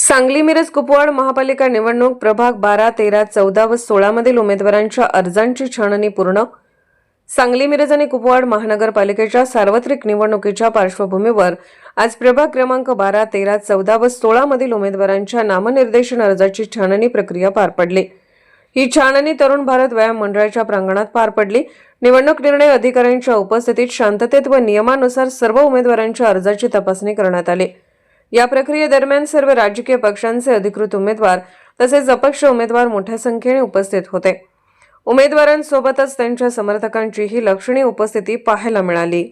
सांगली मिरज कुपवाड महापालिका निवडणूक प्रभाग बारा तेरा चौदा व सोळा मधील उमेदवारांच्या अर्जांची छाननी पूर्ण. सांगली मिरज आणि कुपवाड महानगरपालिकेच्या सार्वत्रिक निवडणुकीच्या पार्श्वभूमीवर आज प्रभाग क्रमांक बारा तेरा चौदा व सोळा मधील उमेदवारांच्या नामनिर्देशन अर्जाची छाननी प्रक्रिया पार पडली. ही छाननी तरुण भारत व्यायाम मंडळाच्या प्रांगणात पार पडली. निवडणूक निर्णय अधिकाऱ्यांच्या उपस्थितीत शांततेत व नियमानुसार सर्व उमेदवारांच्या अर्जाची तपासणी करण्यात आली. या प्रक्रियेदरम्यान सर्व राजकीय पक्षांचे अधिकृत उमेदवार तसेच अपक्ष उमेदवार मोठ्या संख्येने उपस्थित होते. उमेदवारांसोबतच त्यांच्या समर्थकांचीही लक्षणीय उपस्थिती पाहायला मिळाली.